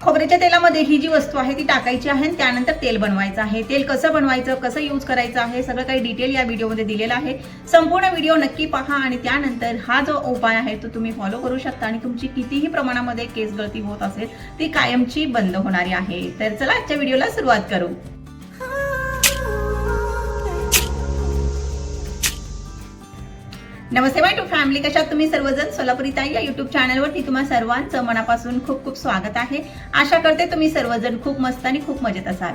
खोबऱ्याच्या तेलामध्ये ही जी वस्तू आहे ती टाकायची आहे आणि त्यानंतर तेल बनवायचं आहे. तेल कसं बनवायचं कसं यूज करायचं आहे सगळं काही डिटेल या व्हिडिओमध्ये दिलेलं आहे. संपूर्ण व्हिडिओ नक्की पहा आणि त्यानंतर हा जो उपाय आहे तो तुम्ही फॉलो करू शकता आणि तुमची कितीही प्रमाणामध्ये केस गळती होत असेल ती कायमची बंद होणारी आहे. तर चला आजच्या व्हिडिओला सुरुवात करू. नमस्ते माय टू फॅमिली कशात तुम्ही सर्वजण? सोलापुरी ताई या युट्यूब चॅनलवरती तुम्हा सर्वांचं मनापासून खूप खूप स्वागत आहे. आशा करते तुम्ही सर्वजण खूप मस्त आणि खूप मजेत असाल.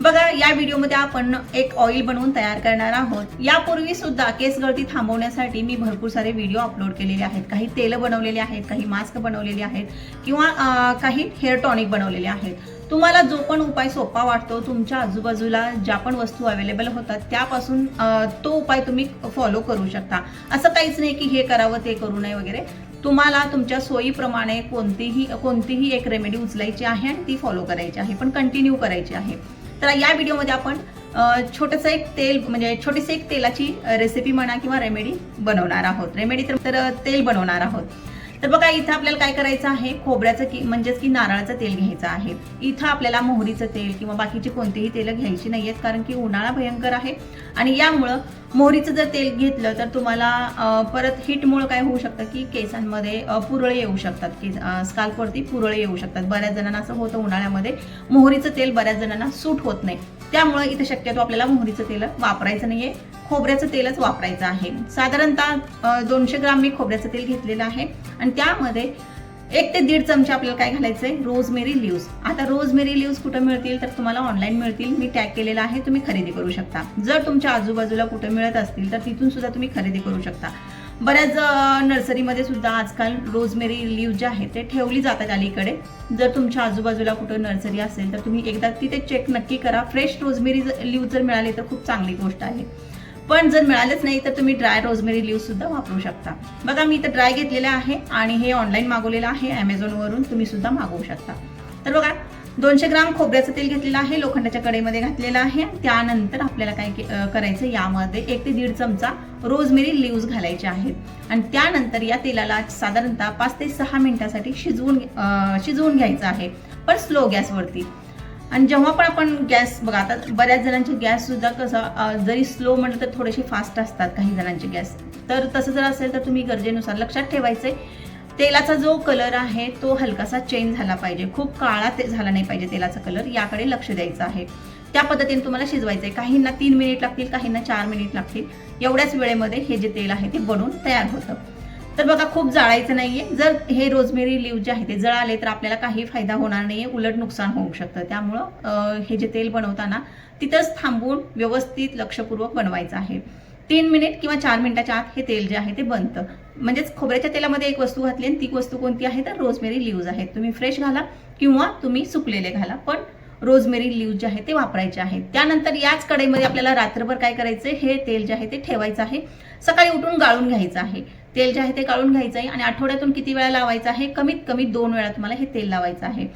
बघा या व्हिडिओमध्ये आपण एक ऑइल बनवून तयार करणार आहोत. यापूर्वी सुद्धा केस गळती थांबवण्यासाठी मी भरपूर सारे व्हिडिओ अपलोड केलेले आहेत. काही तेल बनवलेले आहेत काही मास्क बनवलेले आहेत किंवा काही हेअर टॉनिक बनवलेले आहेत. तुम्हाला जो पण उपाय सोपा वाटतो तुमच्या आजूबाजूला ज्या पण वस्तू अवेलेबल होतात त्यापासून तो उपाय तुम्ही फॉलो करू शकता. असं काहीच नाही की हे करावं ते करू नये वगैरे. तुम्हाला तुमच्या सोयीप्रमाणे कोणतीही कोणतीही एक रेमेडी उचलायची आहे आणि ती फॉलो करायची आहे. पण कंटिन्यू करायची आहे. तर या व्हिडिओमध्ये आपण छोटंसं एक तेल म्हणजे छोटीशी एक तेलाची रेसिपी म्हणा किंवा रेमेडी बनवणार आहोत. रेमेडी तर तेल बनवणार आहोत. तर बघा इथं आपल्याला काय करायचं आहे? खोबऱ्याचं की म्हणजेच की नारळाचं तेल घ्यायचं आहे. इथं आपल्याला मोहरीचं तेल किंवा बाकीची कोणतीही तेलं घ्यायची नाही आहेत कारण की उन्हाळा भयंकर आहे. आणि यामुळं मोहरीचं जर तेल घेतलं तर तुम्हाला परत हिटमुळं काय होऊ शकतं की केसांमध्ये पुरळे येऊ शकतात. केस स्काल्पवरती पुरळे येऊ शकतात. बऱ्याच जणांना असं होतं उन्हाळ्यामध्ये मोहरीचं तेल बऱ्याच जणांना सूट होत नाही. त्यामुळं इथं शक्यतो आपल्याला मोहरीचं तेल वापरायचं नाही आहे खोबऱ्याचं तेलच वापरायचं आहे. साधारणतः दोनशे ग्राम मी खोबऱ्याचं तेल घेतलेलं आहे. आणि त्यामध्ये एक ते दीड चमचे आपल्याला काय घालायचंय? रोजमेरी लिव्ज आता रोजमेरी लिव्ज कुठं मिळतील तर तुम्हाला ऑनलाईन मिळतील. मी टॅग केलेला आहे तुम्ही खरेदी करू शकता. जर तुमच्या आजूबाजूला कुठं मिळत असतील तर तिथून सुद्धा तुम्ही खरेदी करू शकता. बऱ्याच नर्सरीमध्ये सुद्धा आजकाल रोजमेरी लिव्ह जे आहे ते ठेवली जातात अलीकडे. जर तुमच्या आजूबाजूला कुठं नर्सरी असेल तर तुम्ही एकदा तिथे चेक नक्की करा. फ्रेश रोजमेरी लिव्ह जर मिळाली तर खूप चांगली गोष्ट आहे. पण जर मिळालेच नाही तर तुम्ही ड्राय रोजमेरी लिव्ह सुद्धा वापरू शकता. बघा मी इथं ड्राय घेतलेलं आहे आणि हे ऑनलाईन मागवलेलं आहे अमेझॉनवरून तुम्ही सुद्धा मागवू शकता. तर बघा दोनशे ग्राम खोबऱ्याचं तेल घेतलेलं आहे लोखंडाच्या कडेमध्ये घातलेलं आहे. त्यानंतर आपल्याला काय करायचं यामध्ये एक ते दीड चमचा रोजमेरी लिव्ज घालायचे आहेत. आणि त्यानंतर या तेलाला साधारणतः पाच ते सहा मिनिटासाठी शिजवून शिजवून घ्यायचं आहे. पण स्लो गॅसवरती. आणि जेव्हा पण आपण गॅस बघा आता बऱ्याच जणांचे गॅससुद्धा कसं जरी स्लो म्हटलं तर थोडेसे फास्ट असतात काही जणांचे गॅस. तर तसं जर असेल तर तुम्ही गरजेनुसार लक्षात ठेवायचंय. तेलाचा जो कलर आहे तो हलकासा चेंज झाला पाहिजे. खूप काळा ते झाला नाही पाहिजे तेलाचा कलर. याकडे लक्ष द्यायचं आहे. त्या पद्धतीने तुम्हाला शिजवायचं आहे काहींना तीन मिनिट लागतील काहींना चार मिनिट लागतील. एवढ्याच वेळेमध्ये हे जे तेल आहे ते बनून तयार होतं. तर बघा खूप जाळायचं नाहीये. जर हे रोजमेरी लिव्ह जे आहे ते जळाले तर आपल्याला काही फायदा होणार नाहीये. उलट नुकसान होऊ शकतं. त्यामुळं हे जे तेल बनवताना तिथंच थांबून व्यवस्थित लक्षपूर्वक बनवायचं आहे. तीन मिनिट किंवा चार मिनिटाच्या आत हे तेल जे आहे ते बनतं. म्हणजेच खोबऱ्याच्या तेलामध्ये एक वस्तू घातली आणि ती वस्तू कोणती आहे तर रोजमेरी लिव्ज आहेत. तुम्ही फ्रेश घाला किंवा तुम्ही सुकलेले घाला पण रोजमेरी लिव्ह जे आहे ते वापरायचे आहेत. त्यानंतर याच कढईमध्ये आपल्याला रात्रभर काय करायचं हे तेल जे आहे ते ठेवायचं आहे. सकाळी उठून गाळून घ्यायचं आहे. तेल जे आहे ते काढून घ्यायचं आहे आणि आठवड्यातून किती वेळा लावायचं आहे? कमीत कमी दोन वेळा तुम्हाला हे तेल लावायचं आहे.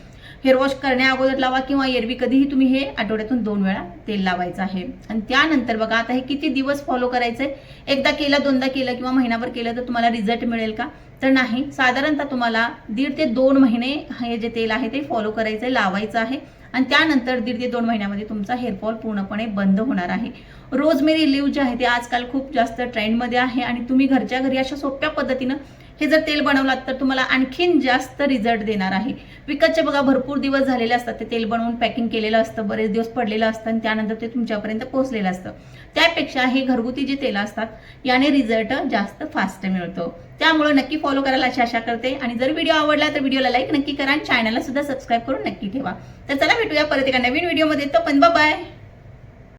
हेअर वॉश करण्या अगोदर लावा किंवा एरवी कधीही तुम्ही हे आठवड्यातून दोन वेळा तेल लावायचं आहे. आणि त्यानंतर बघा आता हे किती दिवस फॉलो करायचंय? एकदा केलं दोनदा केलं किंवा महिनाभर केलं तर तुम्हाला रिझल्ट मिळेल का? तर नाही. साधारणतः तुम्हाला दीड ते दोन महिने हे जे तेल आहे ते फॉलो करायचं आहे लावायचं आहे. आणि त्यानंतर दीड ते दोन महिन्यामध्ये तुमचा हेअरफॉल पूर्णपणे बंद होणार आहे. रोजमेरी लिव्ह जे आहे ते आजकाल खूप जास्त ट्रेंडमध्ये आहे आणि तुम्ही घरच्या घरी अशा सोप्या पद्धतीनं हे जर तेल बनवलात तर तुम्हाला आणखीन जास्त रिझल्ट देणार आहे. विकतचे बघा भरपूर दिवस झालेले असतात. ते तेल बनवून पॅकिंग केलेलं असतं बरेच दिवस पडलेलं असतं आणि त्यानंतर ते तुमच्यापर्यंत पोहोचलेलं असतं. त्यापेक्षा हे घरगुती जे तेल असतात याने रिझल्ट जास्त फास्ट मिळतो. त्यामुळे नक्की फॉलो करायला अशी आशा करते. आणि जर व्हिडिओ आवडला तर व्हिडिओला लाईक नक्की करा आणि चॅनलला सुद्धा सबस्क्राईब करून नक्की ठेवा. तर चला भेटूया परत एका नवीन व्हिडिओमध्ये तो पण बाय